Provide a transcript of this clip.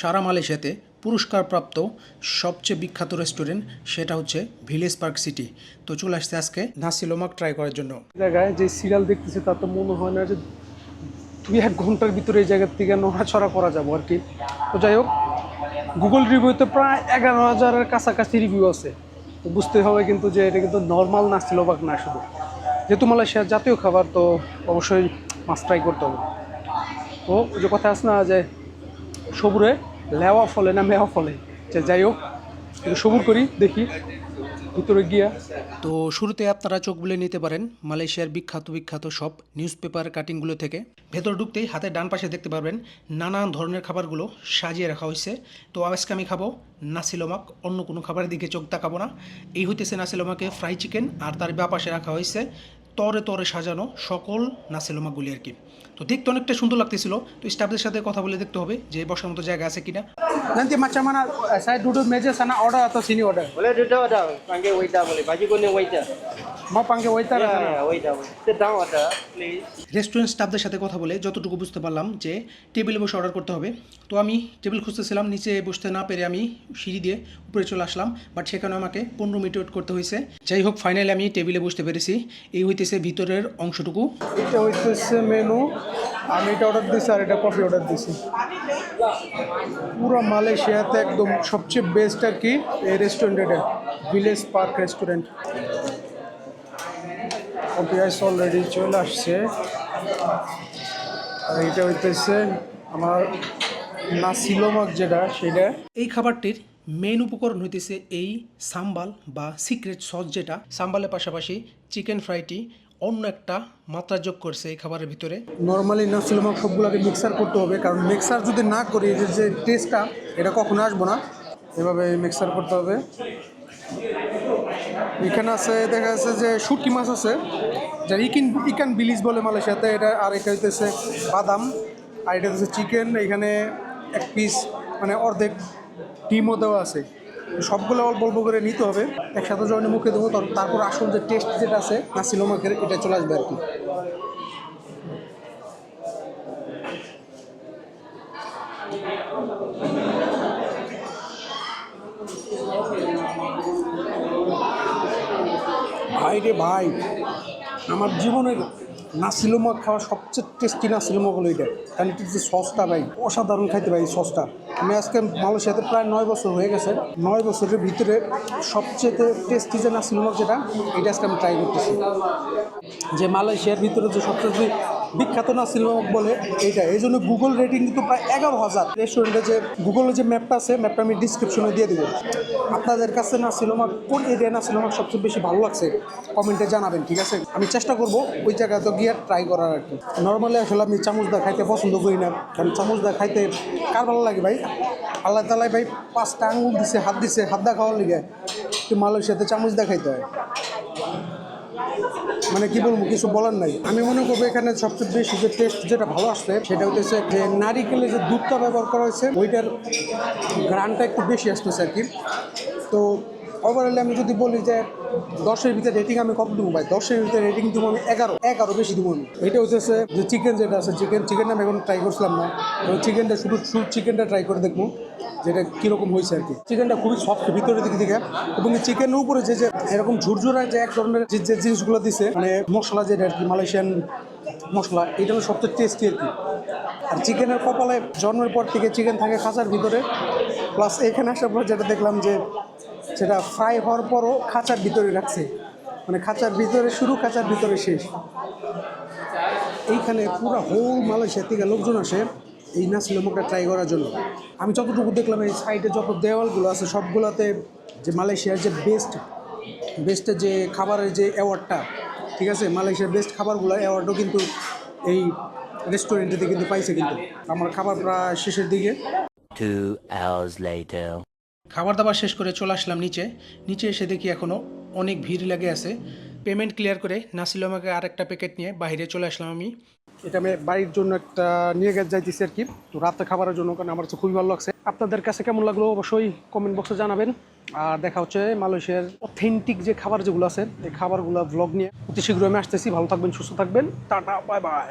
সারা মালয়েশিয়াতে পুরস্কারপ্রাপ্ত সবচেয়ে বিখ্যাত রেস্টুরেন্ট সেটা হচ্ছে ভিলেজ পার্ক সিটি। তো চলে আসছে আজকে নাসি লোমাক ট্রাই করার জন্য। জায়গায় যে সিরিয়াল দেখতেছি, তার তো মনে হয় না যে দুই এক ঘণ্টার ভিতরে এই জায়গার থেকে নড়াছড়া করা যাব আর কি। তো যাই হোক গুগল রিভিউতে প্রায় এগারো হাজারের কাছাকাছি রিভিউ আছে। তো বুঝতে হবে কিন্তু যে এটা কিন্তু নর্মাল না ছিল বা না শুধু। যেহেতু মালয়েশিয়ার জাতীয় খাবার, তো অবশ্যই মাছ ট্রাই করতে হবে। তো ওই যে কথা আছে না যে সবুরে, লেওয়া ফলে না মেওয়া ফলে? যে যাই হোক সবুর করি, দেখি, ভিতরে গিয়া। তো শুরুতে আপনারা চোখ বুলে নিতে পারেন, মালয়েশিয়ার বিখ্যাত বিখ্যাত সব নিউজ পেপার কাটিংগুলো থেকে। ভেতর ঢুকতেই হাতের ডান পাশে দেখতে পারবেন, নানান ধরনের খাবারগুলো সাজিয়ে রাখা হয়েছে। তো আজকে আমি খাব নাসিলোমাক, অন্য কোনো খাবারের দিকে চোখ তাকাবো না। এই হইতেছে নাসিলোমাকে ফ্রাই চিকেন, আর তার ব্যাপাশে পাশে রাখা হয়েছে তরে তরে সাজানো সকল নাসিলোমাকগুলি আর কি তো দেখতে অনেকটা সুন্দর লাগতেছিল তো স্টাফদের সাথে কথা বলে দেখতে হবে যে বসার মতো জায়গা আছে কিনা Nanti macam mana saya duduk meja sana order atau sini order? Boleh duduk ada, panggil waiter boleh. Baju kuning waiter. Mau panggil waiter Ya, sana? ya, waiter. boleh. Sit down restaurant স্টাফদের সাথে কথা বলে যতটুকু বুঝতে পারলাম যে টেবিলে বসে অর্ডার করতে হবে তো আমি টেবিল খুঁজতেছিলাম নিচে বসতে না পেরে আমি সিঁড়ি দিয়ে উপরে চলে আসলাম বাট সেখানে আমাকে পনেরো মিনিট ওয়েট করতে হয়েছে যাই হোক ফাইনালি আমি টেবিলে বসতে পেরেছি এই হইতেছে ভিতরের অংশটুকু। এটা হইতেছে মেনু আমি এটা অর্ডার দিছি আর এটা কফি অর্ডার দিছি। পুরো মালয়েশিয়াতে একদম সবচেয়ে বেস্ট আর কি এই রেস্টুরেন্ট এটা। Village park restaurant coffee ice already চলে আসছে। আর এটা হইতেছে আমার নাসিলোমাক যেটা সেটা। এই খাবারটির মেইন উপকরণ হইতেছে এই সাম্বাল বা সিক্রেট সস যেটা। সাম্বালের পাশাপাশি চিকেন ফ্রাইটি অন্য একটা মাত্রা যোগ করছে এই খাবারের ভিতরে। নর্মালি নাসিলোমাক সবগুলোকে মিক্সার করতে হবে, কারণ মিক্সার যদি না করি এর যে টেস্টটা এটা কখনো আসব না। এভাবে মিক্সার করতে হবে। এখানে আছে, দেখা যাচ্ছে যে শুটকি মাছ আছে, যার ইকিন, ইকান বিলিজ বলে মালয়েশিয়াতে, এটা আর এটা হইতেছে বাদাম, আর এটা হচ্ছে চিকেন। এখানে এক পিস মানে অর্ধেক ডিমও দেওয়া আছে। সবগুলো অল্প অল্প করে নিতে হবে। একসাথে যখন মুখে দেবো তারপর আসল যে টেস্ট যেটা আছে নাসিলোমাকের এটা চলে আসবে আর কি। ভাই রে ভাই, আমার জীবনের নাসিলুমা খাওয়া সবচেয়ে টেস্টি নাসিলুমা হলো এটা। কারণ এটির যে সসটা ভাই, অসাধারণ খাইতে পারি সসটা। আমি আজকে মালয়েশিয়াতে প্রায় নয় বছর হয়ে গেছে। নয় বছরের ভিতরে সবচেয়ে টেস্টি যে নাসিলুমা যেটা, এটা আজকে আমি ট্রাই করতেছি। যে মালয়েশিয়ার ভিতরে যে সবচেয়ে যে না নাসিলুমক বলে এইটা এই জন্য গুগল রেটিং কিন্তু প্রায় এগারো হাজার। রেস্টুরেন্টে যে গুগলে যে ম্যাপটা আছে ম্যাপটা আমি ডিসক্রিপশনে দিয়ে দেবো। আপনাদের কাছে নাসিলুমাক কোন এরিয়া নাসিলুমাক সবচেয়ে বেশি ভালো লাগছে? কমেন্টে জানাবেন, ঠিক আছে? আমি চেষ্টা করব ওই জায়গাতে গিয়ে ট্রাই করার আর কি। নর্মালি আসলে আমি চামচদা খাইতে পছন্দ করি না। কারণ চামচদা খাইতে কার ভালো লাগে ভাই? আল্লাহ তালাই ভাই পাঁচটা আঙুল দিছে, হাত দিছে, হাত দা খাওয়ার লিগে। তো মালয়েশিয়াতে চামচ দা খাইতে হয়। মানে কি বলব, কিছু বলার নাই। আমি মনে করব এখানে সবচেয়ে বেশি যে টেস্ট যেটা ভালো আসছে, সেটা হচ্ছে যে নারিকেলের যে দুধটা ব্যবহার করা হয়েছে, ওইটার গ্রানটা একটু বেশি আসতেছে আর কি। তো ওভারঅল আমি যদি বলি যে দশের ভিতরে রেটিং আমি কত দেবো ভাই? দশের ভিতরে রেটিং দেবো আমি এগারো। এগারো বেশি দেবো আমি। এটা হচ্ছে যে চিকেন যেটা আছে চিকেন চিকেনটা আমি এখন ট্রাই করছিলাম না। চিকেনটা শুধু শুধু চিকেনটা ট্রাই করে দেখব, যেটা কীরকম হয়েছে আর কি। চিকেনটা খুবই সফট ভিতরের দিক থেকে। এবং চিকেনের উপরে যে যে এরকম ঝুরঝুরা যে এক ধরনের যে যে জিনিসগুলো দিছে মানে মশলা যেটা আর কি মালয়েশিয়ান মশলা, এটা হলো সবচেয়ে টেস্টি আর কি। আর চিকেনের কপালে জন্মের পর থেকে চিকেন থাকে খাঁচার ভিতরে। প্লাস এখানে আসার পর যেটা দেখলাম যে সেটা ফ্রাই হওয়ার পরও খাঁচার ভিতরে রাখছে। মানে খাঁচার ভিতরে শুরু, খাঁচার ভিতরে শেষ। এইখানে পুরো হোল মালয়েশিয়া থেকে লোকজন আসে এই নাসিলমকটা ট্রাই করার জন্য। আমি যতটুকু দেখলাম এই সাইডে যত দেওয়ালগুলো আছে, সবগুলোতে যে মালয়েশিয়ার যে বেস্ট বেস্টের যে খাবারের যে অ্যাওয়ার্ডটা ঠিক আছে? মালয়েশিয়ার বেস্ট খাবারগুলো অ্যাওয়ার্ডও কিন্তু এই রেস্টুরেন্টেতে কিন্তু পাইছে কিন্তু। আমার খাবার প্রায় শেষের দিকে. খাবার দাবার শেষ করে চলে আসলাম নিচে। নিচে এসে দেখি এখনও অনেক ভিড় লেগে আছে। পেমেন্ট ক্লিয়ার করে নাসিল আমাকে আর একটা প্যাকেট নিয়ে বাইরে চলে আসলাম আমি। এটা আমি বাড়ির জন্য একটা নিয়ে গেছে যাইতেছি আর কি। তো রাতে খাবারের জন্য, কারণ আমার কাছে খুবই ভালো লাগছে। আপনাদের কাছে কেমন লাগল অবশ্যই কমেন্ট বক্সে জানাবেন। আর দেখা হচ্ছে মালয়েশিয়ার অথেন্টিক যে খাবার যেগুলো আছে, এই খাবারগুলো ব্লগ নিয়ে। অতি শীঘ্রই আমি আসতেছি, ভালো থাকবেন, সুস্থ থাকবেন। Tata bye bye